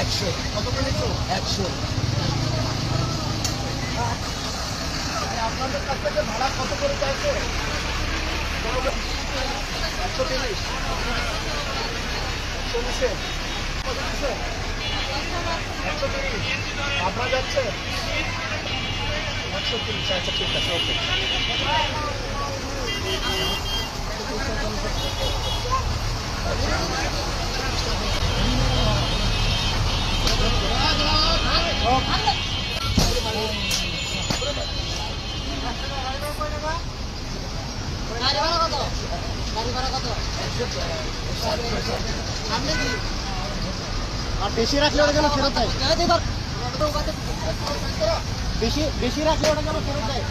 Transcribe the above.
একশো একশো আপনাদের কাছ থেকে ভাড়া কত করে চাইছে একশো তিরিশ। নিচ্ছে একশো তিরিশ আপনারা যাচ্ছে একশো তিরিশ আচ্ছা ঠিক আছে, ওকে। গাড়ি ভাড়া কত গাড়ি ভাড়া কত সামনে কি আর বেশি রাখলে ওটা কেন ফেরত দেয় বেশি বেশি রাখলে ওটা কেন ফেরত দেয়